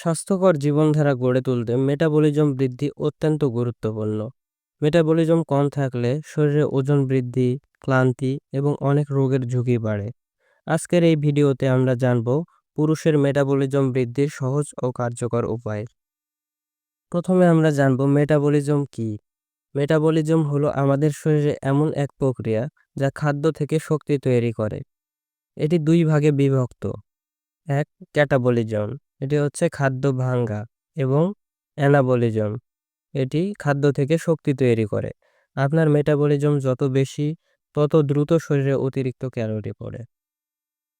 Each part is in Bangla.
স্বাস্থ্যকর জীবনধারা গড়ে তুলতে মেটাবলিজম বৃদ্ধি অত্যন্ত গুরুত্বপূর্ণ। মেটাবলিজম কম থাকলে শরীরে ওজন বৃদ্ধি, ক্লান্তি এবং অনেক রোগের ঝুঁকি বাড়ে। আজকের এই ভিডিওতে আমরা জানব পুরুষের মেটাবলিজম বৃদ্ধির সহজ ও কার্যকর উপায়। প্রথমে আমরা জানব মেটাবলিজম কি? মেটাবলিজম হলো আমাদের শরীরে এমন এক প্রক্রিয়া যা খাদ্য থেকে শক্তি তৈরি করে। এটি দুই ভাগে বিভক্ত। এক ক্যাটাবলিজম এটি হচ্ছে খাদ্য ভাঙ্গা এবং অ্যানাবলিজম। এটি খাদ্য থেকে শক্তি তৈরি করে। আপনার মেটাবলিজম যত বেশি, তত দ্রুত শরীরে অতিরিক্ত ক্যালোরি পড়ে।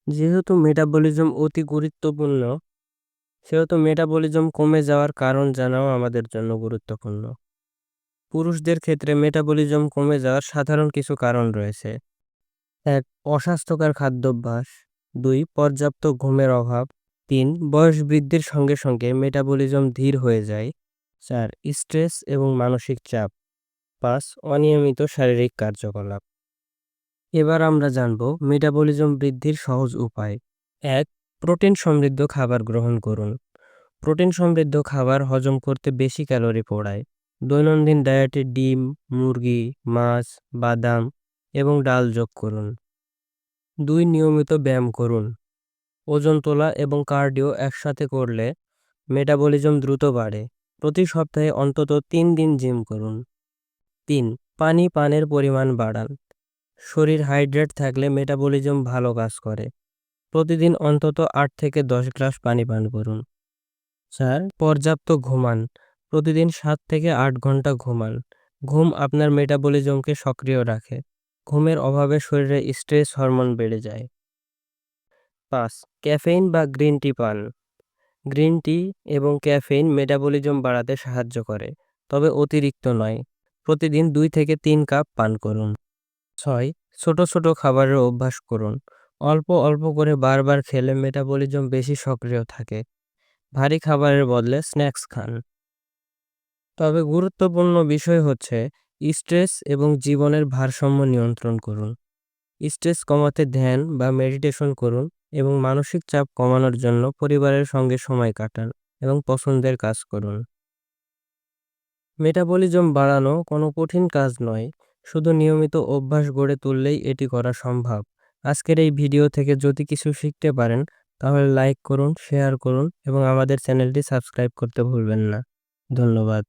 যেহেতু মেটাবলিজম অতি গুরুত্বপূর্ণ, সেহেতু মেটাবলিজম কমে যাওয়ার কারণ জানাও আমাদের জন্য গুরুত্বপূর্ণ। পুরুষদের ক্ষেত্রে মেটাবলিজম কমে যাওয়ার সাধারণ কিছু কারণ রয়েছে। এক, অস্বাস্থ্যকর খাদ্যাভ্যাস। দুই, পর্যাপ্ত ঘুমের অভাব। তিন, বয়স বৃদ্ধির সঙ্গে সঙ্গে মেটাবলিজম ধীর হয়ে যায়। চার স্ট্রেস এবং মানসিক চাপ। পাঁচ, অনিয়মিত শারীরিক কার্যকলাপ। এবার আমরা জানব মেটাবলিজম বৃদ্ধির সহজ উপায়। এক প্রোটিন সমৃদ্ধ খাবার গ্রহণ করুন। প্রোটিন সমৃদ্ধ খাবার হজম করতে বেশি ক্যালোরি পোড়ায়। দৈনন্দিন ডায়েটে ডিম, মুরগি, মাছ, বাদাম এবং ডাল যোগ করুন। দুই, নিয়মিত ব্যায়াম করুন। ওজন তোলা এবং কার্ডিও একসাথে করলে মেটাবলিজম দ্রুত বাড়ে। প্রতি সপ্তাহে অন্তত তিন দিন জিম করুন। তিন, পানি পানের পরিমাণ বাড়ান। শরীর হাইড্রেট থাকলে মেটাবলিজম ভালো কাজ করে। প্রতিদিন অন্তত আট থেকে দশ গ্লাস পানি পান করুন। চার, পর্যাপ্ত ঘুমান। প্রতিদিন সাত থেকে আট ঘণ্টা ঘুমান। ঘুম আপনার মেটাবলিজমকে সক্রিয় রাখে। ঘুমের অভাবে শরীরে স্ট্রেস হরমোন বেড়ে যায়। পাঁচ ক্যাফেইন বা গ্রিন টি পান। গ্রিন টি এবং ক্যাফেইন মেটাবলিজম বাড়াতে সাহায্য করে, তবে অতিরিক্ত নয়। প্রতিদিন দুই থেকে তিন কাপ পান করুন। ছয়, ছোট ছোট খাবারের অভ্যাস করুন। অল্প অল্প করে বারবার খেলে মেটাবলিজম বেশি সক্রিয় থাকে। ভারী খাবারের বদলে স্ন্যাক্স খান। তবে গুরুত্বপূর্ণ বিষয় হচ্ছে, স্ট্রেস এবং জীবনের ভারসাম্য নিয়ন্ত্রণ করুন। স্ট্রেস কমাতে ধ্যান বা মেডিটেশন করুন। এবং মানসিক চাপ কমানোর জন্য পরিবারের সঙ্গে সময় কাটান এবং পছন্দের কাজ করুন। মেটাবলিজম বাড়ানো কোনো কঠিন কাজ নয়, শুধু নিয়মিত অভ্যাস গড়ে তুললেই এটি করা সম্ভব। আজকের এই ভিডিও থেকে যদি কিছু শিখতে পারেন, তাহলে লাইক করুন, শেয়ার করুন এবং আমাদের চ্যানেলটি সাবস্ক্রাইব করতে ভুলবেন না। ধন্যবাদ।